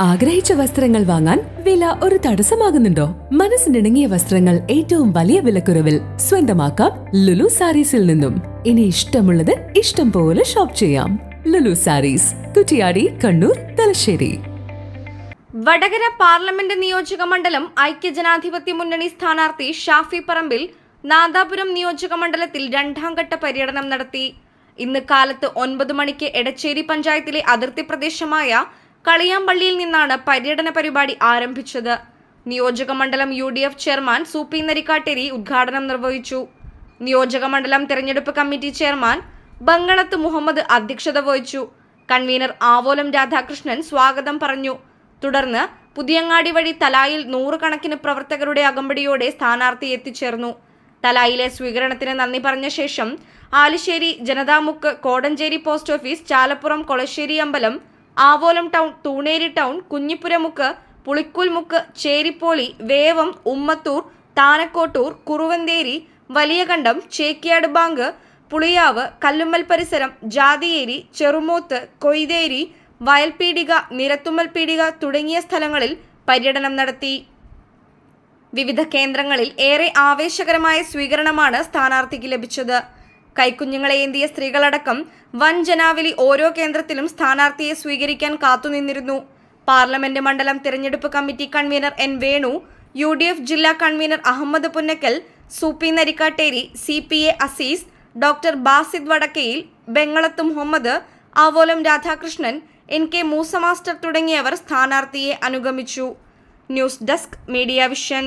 ആഗ്രഹിച്ച വസ്ത്രങ്ങൾ വാങ്ങാൻ വില ഒരു തടസ്സമാകുന്നുണ്ടോ? മനസ്സിനിണങ്ങിയ വസ്ത്രങ്ങൾ ഏറ്റവും വലിയ വിലക്കുറവിൽ സ്വന്തമാക്കാം ലുലു സാരീസിൽ നിന്നും. ഇനി ഇഷ്ടമുള്ളത് ഇഷ്ടം പോലെ ഷോപ്പ് ചെയ്യാം. ലുലു സാരീസ് കുറ്റിയാടി കണ്ണൂർ തലശ്ശേരി. വടകര പാർലമെന്റ് നിയോജക മണ്ഡലം ഐക്യജനാധിപത്യ മുന്നണി സ്ഥാനാർത്ഥി ഷാഫി പറമ്പിൽ നാദാപുരം നിയോജക മണ്ഡലത്തിൽ രണ്ടാം ഘട്ട പര്യടനം നടത്തി. ഇന്ന് കാലത്ത് ഒൻപത് മണിക്ക് എടച്ചേരി പഞ്ചായത്തിലെ അതിർത്തി പ്രദേശമായ കളിയാമ്പള്ളിയിൽ നിന്നാണ് പര്യടന പരിപാടി ആരംഭിച്ചത്. നിയോജക മണ്ഡലം U D F chairman Sooppy Narikkatteri ഉദ്ഘാടനം നിർവഹിച്ചു. നിയോജക മണ്ഡലം തെരഞ്ഞെടുപ്പ് കമ്മിറ്റി ചെയർമാൻ ബംഗളത്ത് മുഹമ്മദ് അധ്യക്ഷത വഹിച്ചു. കൺവീനർ ആവോലം രാധാകൃഷ്ണൻ സ്വാഗതം പറഞ്ഞു. തുടർന്ന് പുതിയങ്ങാടി വഴി തലായിൽ നൂറുകണക്കിന് പ്രവർത്തകരുടെ അകമ്പടിയോടെ സ്ഥാനാർത്ഥി എത്തിച്ചേർന്നു. തലായിലെ സ്വീകരണത്തിന് നന്ദി പറഞ്ഞ ശേഷം ആലിശ്ശേരി ജനതാമുക്ക് കോടഞ്ചേരി പോസ്റ്റ് ഓഫീസ് ചാലപ്പുറം കൊളശ്ശേരി അമ്പലം Avolam town Thuneri town Kunhippuramukku Pulikkulmukku Cheripoli Vevam Ummathur Thanakkottur Kuruvanthery Valiyakandam Chekkiyad bank Puliyav Kallummal പരിസരം ജാതിയേരി ചെറുമൂത്ത് കൊയ്തേരി വയൽപീടിക നിരത്തുമ്മൽ പീടിക തുടങ്ങിയ സ്ഥലങ്ങളിൽ പര്യടനം നടത്തി. വിവിധ കേന്ദ്രങ്ങളിൽ ഏറെ ആവേശകരമായ സ്വീകരണമാണ് സ്ഥാനാർത്ഥിക്ക് ലഭിച്ചത്. കൈക്കുഞ്ഞുങ്ങളെ ഏന്തിയ സ്ത്രീകളടക്കം വൻ ജനാവലി ഓരോ കേന്ദ്രത്തിലും സ്ഥാനാർത്ഥിയെ സ്വീകരിക്കാൻ കാത്തുനിന്നിരുന്നു. പാർലമെന്റ് മണ്ഡലം തിരഞ്ഞെടുപ്പ് committee convener N Venu U D F ജില്ലാ convener Ahmed Punnakkal Sooppy Narikkatteri C P A Aziz doctor Basid Vadakkayil Bengalath Muhammad Avolam Radhakrishnan N K Moosa master തുടങ്ങിയവർ സ്ഥാനാർത്ഥിയെ അനുഗമിച്ചു. News desk media vision.